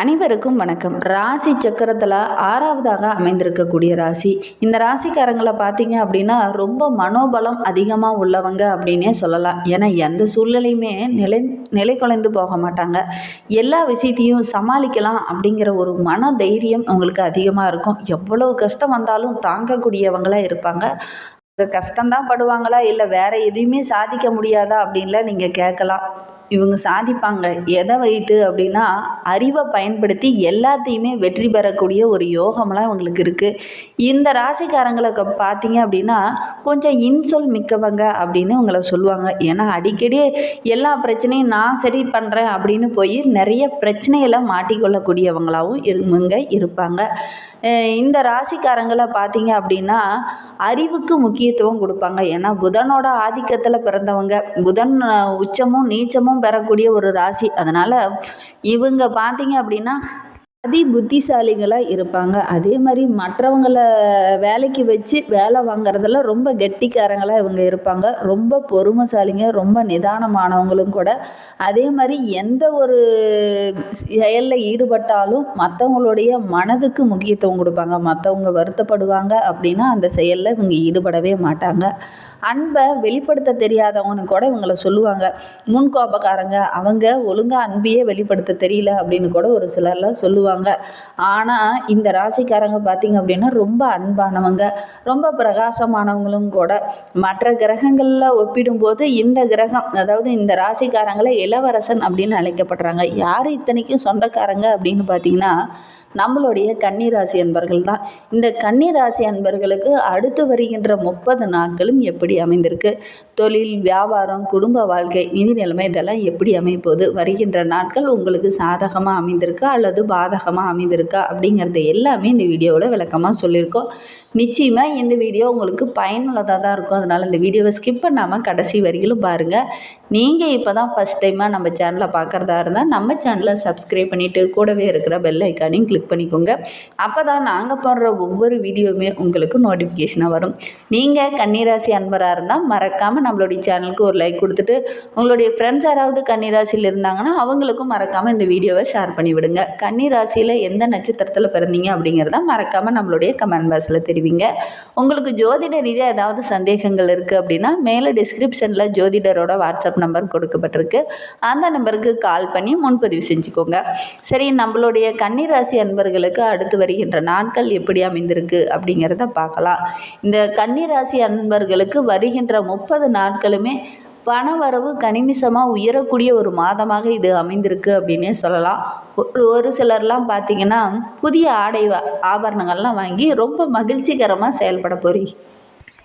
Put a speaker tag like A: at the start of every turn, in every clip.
A: அனைவருக்கும் வணக்கம். ராசி சக்கரத்தில் ஆறாவதாக அமைந்திருக்கக்கூடிய ராசி. இந்த ராசிக்காரங்களை பார்த்தீங்க அப்படின்னா ரொம்ப மனோபலம் அதிகமாக உள்ளவங்க அப்படின்னே சொல்லலாம். ஏன்னா எந்த சூழ்நிலையுமே நிலை நிலை குலைந்து போக மாட்டாங்க. எல்லா விஷயத்தையும் சமாளிக்கலாம் அப்படிங்கிற ஒரு மன தைரியம் அவங்களுக்கு அதிகமாக இருக்கும். எவ்வளவு கஷ்டம் வந்தாலும் தாங்கக்கூடியவங்களாக இருப்பாங்க. கஷ்டம்தான் படுவாங்களா? இல்லை வேறு எதையுமே சாதிக்க முடியாதா? அப்படின்லாம் நீங்கள் கேட்கலாம். இவங்க சாதிப்பாங்க. எதை வைத்து? அப்படின்னா அறிவை பயன்படுத்தி எல்லாத்தையுமே வெற்றி பெறக்கூடிய ஒரு யோகம்லாம் இவங்களுக்கு இருக்குது இந்த ராசிக்காரங்களை பார்த்தீங்க அப்படின்னா கொஞ்சம் இன்சொல் மிக்கவங்க அப்படின்னு இவங்கள சொல்லுவாங்க. ஏன்னா அடிக்கடி எல்லா பிரச்சனையும் நான் சரி பண்ணுறேன் அப்படின்னு போய் நிறைய பிரச்சனைகளை மாட்டிக்கொள்ளக்கூடியவங்களாகவும் இவங்க இருப்பாங்க. இந்த ராசிக்காரங்களை பார்த்தீங்க அப்படின்னா அறிவுக்கு முக்கிய முக்கியத்துவம் கொடுப்பாங்க. ஏன்னா புதனோட ஆதிக்கத்தில் பிறந்தவங்க புதன் உச்சமும் நீச்சமும் பெறக்கூடிய ஒரு ராசி. அதனால் இவங்க பார்த்தீங்க அப்படின்னா அதி புத்திசாலிகளாக இருப்பாங்க. அதே மாதிரி மற்றவங்கள வேலைக்கு வச்சு வேலை வாங்குறதுல ரொம்ப கெட்டிக்காரங்களாக இவங்க இருப்பாங்க. ரொம்ப பொறுமைசாலிங்க ரொம்ப நிதானமானவங்களும் கூட. அதே மாதிரி எந்த ஒரு செயலில் ஈடுபட்டாலும் மற்றவங்களுடைய மனதுக்கு முக்கியத்துவம் கொடுப்பாங்க. மற்றவங்க வருத்தப்படுவாங்க அப்படின்னா அந்த செயலில் இவங்க ஈடுபடவே மாட்டாங்க. அன்பை வெளிப்படுத்த தெரியாதவங்கன்னு கூட இவங்கள சொல்லுவாங்க. முன்கோபக்காரங்க அவங்க ஒழுங்காக அன்பையே வெளிப்படுத்த தெரியல அப்படின்னு கூட ஒரு சிலர்லாம் சொல்லுவாங்க. சொல்லுவாங்க. ஆனால் இந்த ராசிக்காரங்க பார்த்திங்க அப்படின்னா ரொம்ப அன்பானவங்க. ரொம்ப பிரகாசமானவங்களும் கூட. மற்ற கிரகங்களில் ஒப்பிடும்போது இந்த கிரகம் அதாவது இந்த ராசிக்காரங்களை இளவரசன் அப்படின்னு அழைக்கப்படுறாங்க. யார் இத்தனைக்கும் சொந்தக்காரங்க அப்படின்னு பார்த்தீங்கன்னா நம்மளுடைய கன்னிராசி அன்பர்கள் தான். இந்த கன்னிராசி அன்பர்களுக்கு அடுத்து வருகின்ற முப்பது நாட்களும் எப்படி அமைந்திருக்கு? தொழில் வியாபாரம் குடும்ப வாழ்க்கை நிதி நிலைமை இதெல்லாம் எப்படி அமைப்போது வருகின்ற நாட்கள் உங்களுக்கு சாதகமாக அமைந்திருக்கு? அல்லது பாதகமாக அமைந்திருக்கா அப்படிங்கிறது எல்லாமே இந்த வீடியோவில் விளக்கமாக சொல்லியிருக்கோம். நிச்சயமாக இந்த வீடியோ உங்களுக்கு பயனுள்ளதாக தான் இருக்கும். அதனால் இந்த வீடியோவை ஸ்கிப் பண்ணாமல் கடைசி வரிகளும் பாருங்கள் நீங்கள் இப்போ தான் ஃபஸ்ட் டைமாக நம்ம சேனலை பார்க்குறதா இருந்தால் நம்ம சேனலை சப்ஸ்கிரைப் பண்ணிவிட்டு கூடவே இருக்கிற பெல் ஐக்கானையும் கிளிக் பண்ணிக்கோங்க. அப்போ தான் நாங்கள் போடுற ஒவ்வொரு வீடியோவுமே உங்களுக்கு நோட்டிஃபிகேஷனாக வரும். நீங்கள் கன்னிராசி அன்பராக இருந்தால் மறக்காமல் நம்மளுடைய சேனலுக்கு ஒரு லைக் கொடுத்துட்டு உங்களுடைய ஃப்ரெண்ட்ஸ் யாராவது கன்னிராசியில் இருந்தாங்கன்னா அவங்களுக்கும் மறக்காமல் இந்த வீடியோவை ஷேர் பண்ணி விடுங்க கன்னிராசியில் எந்த நட்சத்திரத்தில் பிறந்தீங்க அப்படிங்கிறத மறக்காமல் நம்மளுடைய கமெண்ட் பாக்ஸில் தெரிவிங்க. உங்களுக்கு ஜோதிட ரீதியாக ஏதாவது சந்தேகங்கள் இருக்குது அப்படின்னா மேலே டிஸ்கிரிப்ஷனில் ஜோதிடரோட வாட்ஸ்அப் நம்பர் கொடுக்கப்பட்டிருக்கு. அந்த நம்பருக்கு கால் பண்ணி முன்பதிவு செஞ்சுக்கோங்க. சரி நம்மளுடைய கன்னிராசி அன்பர்களுக்கு அடுத்து வருகின்ற நாட்கள் எப்படி அமைந்திருக்கு அப்படிங்கிறத பார்க்கலாம். இந்த கன்னிராசி அன்பர்களுக்கு வருகின்ற முப்பது நாட்களுமே பண வரவு கணிமிசமாக உயரக்கூடிய ஒரு மாதமாக இது அமைந்திருக்கு அப்படின்னே சொல்லலாம். ஒரு ஒரு சிலர்லாம் பார்த்திங்கன்னா புதிய ஆடை ஆபரணங்கள்லாம் வாங்கி ரொம்ப மகிழ்ச்சிகரமாக செயல்பட போகிறீங்க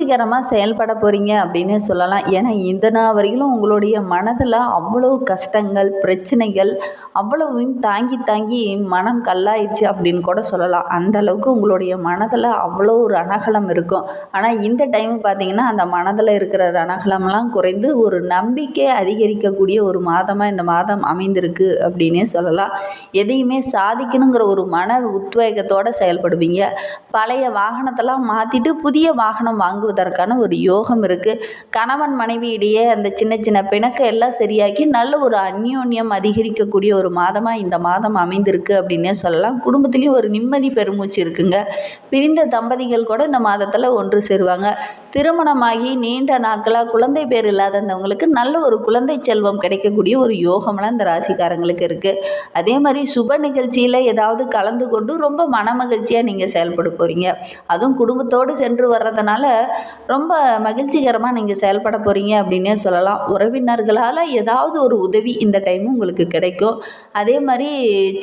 A: வெற்றிகரமாக செயல்பட போகிறீங்க அப்படின்னு சொல்லலாம். ஏன்னா இந்த நாள் வரையிலும் உங்களுடைய மனதில் அவ்வளோ கஷ்டங்கள் பிரச்சனைகள் அவ்வளவும் தாங்கி தாங்கி மனம் கல்லாயிடுச்சு அப்படின்னு கூட சொல்லலாம். அந்த அளவுக்கு உங்களுடைய மனதில் அவ்வளோ ஒரு அனகலம் இருக்கும். ஆனால் இந்த டைம் பார்த்தீங்கன்னா அந்த மனதில் இருக்கிற ரணகலம்லாம் குறைந்து ஒரு நம்பிக்கை அதிகரிக்கக்கூடிய ஒரு மாதமாக இந்த மாதம் அமைந்திருக்கு அப்படின்னே சொல்லலாம். எதையுமே சாதிக்கணுங்கிற ஒரு மன உத்வேகத்தோடு செயல்படுவீங்க. பழைய வாகனத்தெல்லாம் மாற்றிட்டு புதிய வாகனம் வாங்குவது வருவதற்கான ஒரு யோகம் இருக்குது கணவன் மனைவி இடையே அந்த சின்ன சின்ன பிணக்கை எல்லாம் சரியாக்கி நல்ல ஒரு அந்யோன்யம் அதிகரிக்கக்கூடிய ஒரு மாதமாக இந்த மாதம் அமைந்திருக்கு அப்படின்னே சொல்லலாம். குடும்பத்துலேயும் ஒரு நிம்மதி பெருமூச்சு இருக்குங்க. பிரிந்த தம்பதிகள் கூட இந்த மாதத்தில் ஒன்று சேருவாங்க. திருமணமாகி நீண்ட நாட்களாக குழந்தை பேர் இல்லாதவங்களுக்கு நல்ல ஒரு குழந்தை செல்வம் கிடைக்கக்கூடிய ஒரு யோகம்லாம் இந்த ராசிக்காரங்களுக்கு இருக்குது அதே மாதிரி சுப நிகழ்ச்சியில் ஏதாவது கலந்து கொண்டு ரொம்ப மன மகிழ்ச்சியாக நீங்கள் செயல்பட போகிறீங்க அதுவும் குடும்பத்தோடு சென்று வர்றதுனால ரொம்ப மகிழ்ச்சிகரமாக நீங்கள் செயல்பட போகிறீங்க அப்படின்னே சொல்லலாம். உறவினர்களால் ஏதாவது ஒரு உதவி இந்த டைமு உங்களுக்கு கிடைக்கும். அதே மாதிரி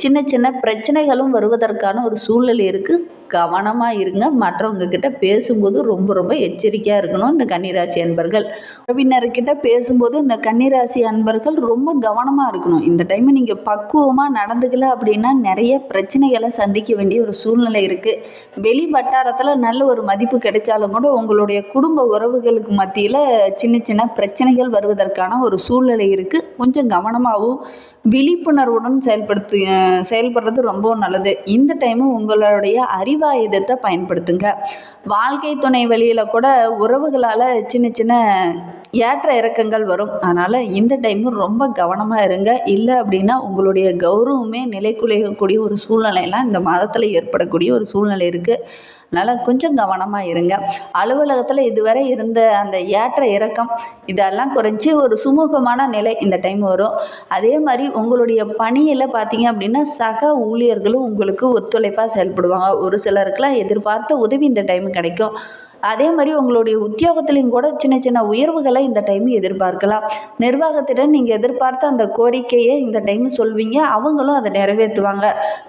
A: சின்ன சின்ன பிரச்சனைகளும் வருவதற்கான ஒரு சூழல் இருக்குது கவனமாக இருங்க. மற்றவங்க கிட்ட பேசும்போது ரொம்ப ரொம்ப எச்சரிக்கையாக இருக்கணும் இந்த கன்னிராசி அன்பர்கள். உறவினர்கிட்ட பேசும்போது இந்த கன்னிராசி அன்பர்கள் ரொம்ப கவனமாக இருக்கணும். இந்த டைம் நீங்கள் பக்குவமாக நடந்துக்கல அப்படின்னா நிறைய பிரச்சனைகளை சந்திக்க வேண்டிய ஒரு சூழ்நிலை இருக்குது வெளி வட்டாரத்தில் நல்ல ஒரு மதிப்பு கிடைச்சாலும் கூட உங்களுடைய குடும்ப உறவுகளுக்கு மத்தியில் சின்ன சின்ன பிரச்சனைகள் வருவதற்கான ஒரு சூழ்நிலை இருக்குது கொஞ்சம் கவனமாகவும் விழிப்புணர்வுடன் செயல்படுத்து செயல்படுறது ரொம்ப நல்லது. இந்த டைமும் உங்களுடைய அறிவாயுதத்தை பயன்படுத்துங்க. வாழ்க்கை துணை வழியில் கூட உறவுகளால் சின்ன சின்ன ஏற்ற இறக்கங்கள் வரும். அதனால் இந்த டைமும் ரொம்ப கவனமாக இருங்க. இல்லை அப்படின்னா உங்களுடைய கௌரவமே நிலைக்குலையக்கூடிய ஒரு சூழ்நிலையெல்லாம் இந்த மாதத்தில் ஏற்படக்கூடிய ஒரு சூழ்நிலை இருக்குது அதனால் கொஞ்சம் கவனமாக இருங்க. அலுவலகத்தில் இதுவரை இருந்த அந்த ஏற்ற இறக்கம் இதெல்லாம் குறைஞ்சி ஒரு சுமூகமான நிலை இந்த டைம் வரும். அதே மாதிரி உங்களுடைய பணியில் பார்த்தீங்க அப்படின்னா சக ஊழியர்களும் உங்களுக்கு ஒத்துழைப்பாக செயல்படுவாங்க. ஒரு சிலருக்குலாம் எதிர்பார்த்த உதவி இந்த டைம் கிடைக்கும். அதே மாதிரி உங்களுடைய உத்தியோகத்திலையும் கூட சின்ன சின்ன உயர்வுகளை இந்த டைம் எதிர்பார்க்கலாம். நிர்வாகத்திடம் நீங்கள் எதிர்பார்த்த அந்த கோரிக்கையை இந்த டைம் சொல்வீங்க. அவங்களும் அதை நிறைவேற்றுவாங்க.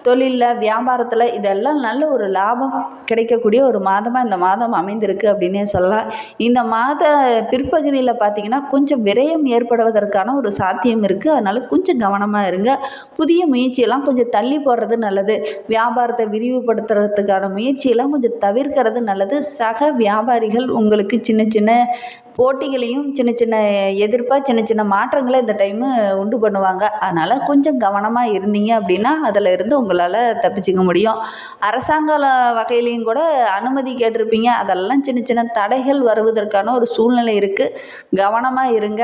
A: தொழிலில் வியாபாரத்தில் இதெல்லாம் நல்ல ஒரு லாபம் கிடைக்கக்கூடிய ஒரு மாதமாக இந்த மாதம் அமைந்திருக்கு அப்படின்னே சொல்லலாம். இந்த மாத பிற்பகுதியில் பார்த்தீங்கன்னா கொஞ்சம் விரயம் ஏற்படுவதற்கான ஒரு சாத்தியம் இருக்குது அதனால் கொஞ்சம் கவனமாக இருங்க. புதிய முயற்சியெல்லாம் கொஞ்சம் தள்ளி போடுறது நல்லது. வியாபாரத்தை விரிவுபடுத்துறதுக்கான முயற்சியெல்லாம் கொஞ்சம் தவிர்க்கிறது நல்லது. சக வியாபாரிகள் உங்களுக்கு சின்ன சின்ன போட்டிகளையும் சின்ன சின்ன எதிர்ப்பாக சின்ன சின்ன மாற்றங்களை இந்த டைமு உண்டு பண்ணுவாங்க. அதனால் கொஞ்சம் கவனமாக இருந்தீங்க அப்படின்னா அதில் இருந்து உங்களால் தப்பிச்சுக்க முடியும். அரசாங்க வகையிலையும் கூட அனுமதி கேட்டிருப்பீங்க. அதெல்லாம் சின்ன சின்ன தடைகள் வருவதற்கான ஒரு சூழ்நிலை இருக்குது கவனமாக இருங்க.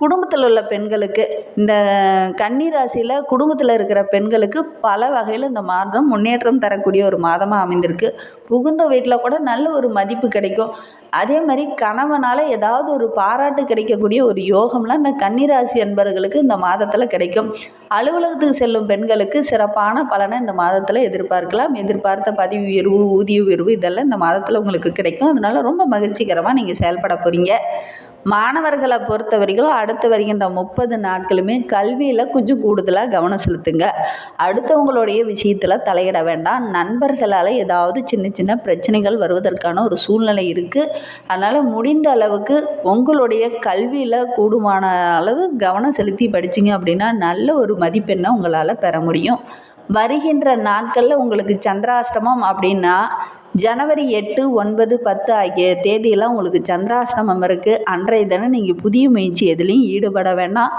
A: குடும்பத்தில் உள்ள பெண்களுக்கு இந்த கன்னி ராசியில் குடும்பத்தில் இருக்கிற பெண்களுக்கு பல வகையில் இந்த மாதம் முன்னேற்றம் தரக்கூடிய ஒரு மாதமாக அமைந்திருக்கு. புகுந்த வீட்டில் கூட நல்ல ஒரு மதிப்பு கிடைக்கும். அதே மாதிரி கணவனால் ஏதாவது ஒரு பாராட்டு கிடைக்கக்கூடிய ஒரு யோகம்லாம் இந்த கன்னிராசி அன்பர்களுக்கு இந்த மாதத்தில் கிடைக்கும். அலுவலகத்துக்கு செல்லும் பெண்களுக்கு சிறப்பான பலனை இந்த மாதத்தில் எதிர்பார்க்கலாம். எதிர்பார்த்த பதவி உயர்வு ஊதிய உயர்வு இதெல்லாம் இந்த மாதத்தில் உங்களுக்கு கிடைக்கும். அதனால் ரொம்ப மகிழ்ச்சிகரமாக நீங்கள் செயல்பட போகிறீங்க மாணவர்களை பொறுத்த வரைக்கும் அடுத்து வருகின்ற முப்பது நாட்களுமே கல்வியில் கொஞ்சம் கூடுதலாக கவனம் செலுத்துங்க. அடுத்தவங்களுடைய விஷயத்தில் தலையிட வேண்டாம். நண்பர்களால் ஏதாவது சின்ன சின்ன பிரச்சனைகள் வருவதற்கான ஒரு சூழ்நிலை இருக்குது அதனால் முடிந்த அளவுக்கு உங்களுடைய கல்வியில் கூடுமான அளவு கவனம் செலுத்தி படிச்சிங்க அப்படின்னா நல்ல ஒரு மதிப்பெண்ணை உங்களால் பெற முடியும். வருகின்ற நாட்களில் உங்களுக்கு சந்திராஷ்டமம் அப்படின்னா ஜனவரி எட்டு ஒன்பது பத்து ஆகிய தேதியெல்லாம் உங்களுக்கு சந்திராஷ்டமம் இருக்குது அன்றைய தினம் நீங்கள் புதிய முயற்சி எதுலேயும் ஈடுபட வேண்டாம்.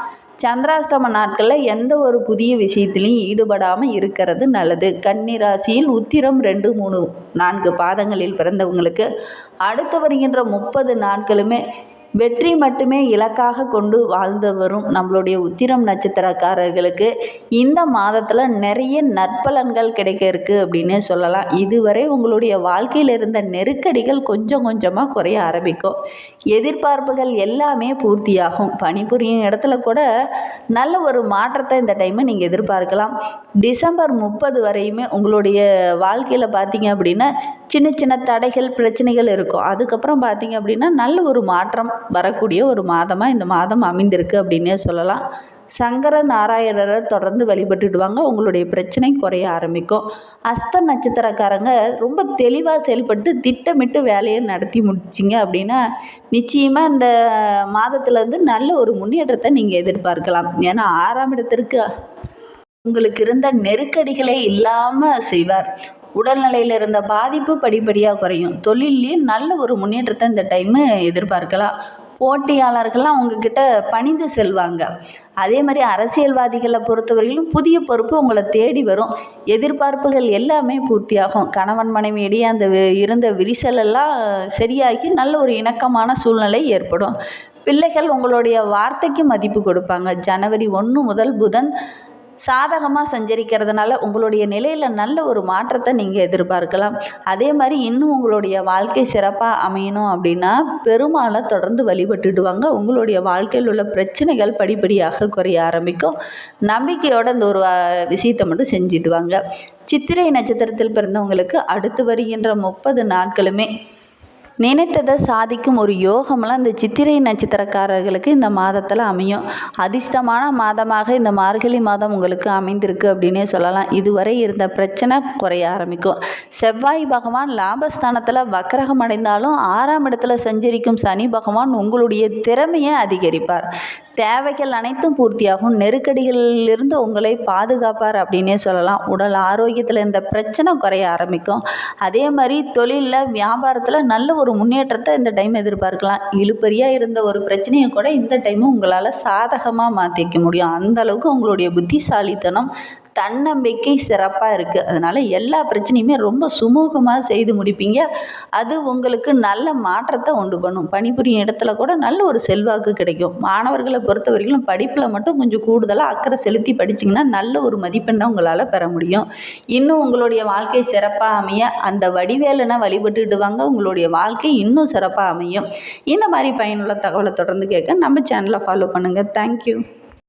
A: சந்திராஷ்டம நாட்களில் எந்த ஒரு புதிய விஷயத்திலையும் ஈடுபடாமல் இருக்கிறது நல்லது. கன்னிராசியில் உத்திரம் ரெண்டு மூணு நான்கு பாதங்களில் பிறந்தவங்களுக்கு அடுத்து வருகின்ற முப்பது நாட்களுமே வெற்றி மட்டுமே இலக்காக கொண்டு வாழ்ந்து வரும் நம்மளுடைய உத்திரம் நட்சத்திரக்காரர்களுக்கு இந்த மாதத்தில் நிறைய நற்பலன்கள் கிடைக்க இருக்குது அப்படின்னே சொல்லலாம். இதுவரை உங்களுடைய வாழ்க்கையில் இருந்த நெருக்கடிகள் கொஞ்சம் கொஞ்சமாக குறைய ஆரம்பிக்கும். எதிர்பார்ப்புகள் எல்லாமே பூர்த்தியாகும். பணிபுரியும் இடத்துல கூட நல்ல ஒரு மாற்றத்தை இந்த டைமு நீங்கள் எதிர்பார்க்கலாம். டிசம்பர் முப்பது வரையுமே உங்களுடைய வாழ்க்கையில் பார்த்தீங்க அப்படின்னா சின்ன சின்ன தடைகள் பிரச்சனைகள் இருக்கும். அதுக்கப்புறம் பார்த்தீங்க அப்படின்னா நல்ல ஒரு மாற்றம். வரக்கூடிய ஒரு மாதமாக இந்த மாதம் அமைந்திருக்கு அப்படின்னே சொல்லலாம். சங்கர நாராயணரை தொடர்ந்து வழிபட்டுடுவாங்க உங்களுடைய பிரச்சனை குறைய ஆரம்பிக்கும். அஸ்த நட்சத்திரக்காரங்க ரொம்ப தெளிவாக செயல்பட்டு திட்டமிட்டு வேலையை நடத்தி முடிச்சிங்க அப்படின்னா நிச்சயமாக இந்த மாதத்துலேருந்து நல்ல ஒரு முன்னேற்றத்தை நீங்கள் எதிர்பார்க்கலாம். ஏன்னா ஆறாம் இடத்திற்கு உங்களுக்கு இருந்த நெருக்கடிகளே இல்லாமல் செய்வார். உடல்நிலையில் இருந்த பாதிப்பு படிப்படியாக குறையும். தொழிலையும் நல்ல ஒரு முன்னேற்றத்தை இந்த டைமு எதிர்பார்க்கலாம். போட்டியாளர்கள்லாம் உங்ககிட்ட பணிந்து செல்வாங்க. அதே மாதிரி அரசியல்வாதிகளை பொறுத்தவரையிலும் புதிய பொறுப்பு உங்களை தேடி வரும். எதிர்பார்ப்புகள் எல்லாமே பூர்த்தியாகும். கணவன் மனைவி இடையே அந்த இருந்த விரிசலெல்லாம் சரியாகி நல்ல ஒரு இணக்கமான சூழ்நிலை ஏற்படும். பிள்ளைகள் உங்களுடைய வார்த்தைக்கு மதிப்பு கொடுப்பாங்க. ஜனவரி ஒன்று முதல் புதன் சாதகமாக சஞ்சரிக்கிறதுனால உங்களுடைய நிலையில் நல்ல ஒரு மாற்றத்தை நீங்கள் எதிர்பார்க்கலாம். அதே மாதிரி இன்னும் உங்களுடைய வாழ்க்கை சிறப்பாக அமையணும் அப்படின்னா பெருமாளை தொடர்ந்து வழிபட்டுடுவாங்க. உங்களுடைய வாழ்க்கையில் உள்ள பிரச்சனைகள் படிப்படியாக குறைய ஆரம்பிக்கும். நம்பிக்கையோட அந்த ஒரு விஷயத்தை மட்டும் செஞ்சிடுவாங்க. சித்திரை நட்சத்திரத்தில் பிறந்தவங்களுக்கு அடுத்து வருகின்ற முப்பது நாட்களுமே நினைத்ததை சாதிக்கும் ஒரு யோகம்லாம் இந்த சித்திரை நட்சத்திரக்காரர்களுக்கு இந்த மாதத்தில் அமையும். அதிர்ஷ்டமான மாதமாக இந்த மார்கழி மாதம் உங்களுக்கு அமைந்திருக்கு அப்படின்னே சொல்லலாம். இதுவரை இருந்த பிரச்சனை குறைய ஆரம்பிக்கும். செவ்வாய் பகவான் லாபஸ்தானத்தில் வக்கரகம் அடைந்தாலும் ஆறாம் இடத்துல சஞ்சரிக்கும் சனி பகவான் உங்களுடைய திறமையை அதிகரிப்பார். தேவைகள் அனைத்தும் பூர்த்தியாகும். நெருக்கடிகளிலிருந்து உங்களை பாதுகாப்பார் அப்படின்னே சொல்லலாம். உடல் ஆரோக்கியத்தில் இந்த பிரச்சனை குறைய ஆரம்பிக்கும். அதே மாதிரி தொழிலில் வியாபாரத்தில் நல்ல ஒரு முன்னேற்றத்தை இந்த டைம் எதிர்பார்க்கலாம். இழுப்பறியாக இருந்த ஒரு பிரச்சனையை கூட இந்த டைமும் உங்களால் சாதகமாக மாற்றிக்க முடியும். அந்தளவுக்கு உங்களுடைய புத்திசாலித்தனம் தன்னம்பிக்கை சிறப்பாக இருக்குது அதனால் எல்லா பிரச்சனையுமே ரொம்ப சுமூகமாக செய்து முடிப்பீங்க. அது உங்களுக்கு நல்ல மாற்றத்தை உண்டு பண்ணும். பணிபுரியும் இடத்துல கூட நல்ல ஒரு செல்வாக்கு கிடைக்கும். மாணவர்களை பொறுத்த வரைக்கும் படிப்பில் மட்டும் கொஞ்சம் கூடுதலாக அக்கறை செலுத்தி படிச்சிங்கன்னா நல்ல ஒரு மதிப்பெண்ணை உங்களால் பெற முடியும். இன்னும் உங்களுடைய வாழ்க்கை சிறப்பாக அமைய அந்த வடிவேலனை வழிபட்டுடுவாங்க உங்களுடைய வாழ்க்கை இன்னும் சிறப்பாக அமையும். இந்த மாதிரி பயனுள்ள தகவலை தொடர்ந்து கேட்க நம்ம சேனலை ஃபாலோ பண்ணுங்கள் தேங்க்யூ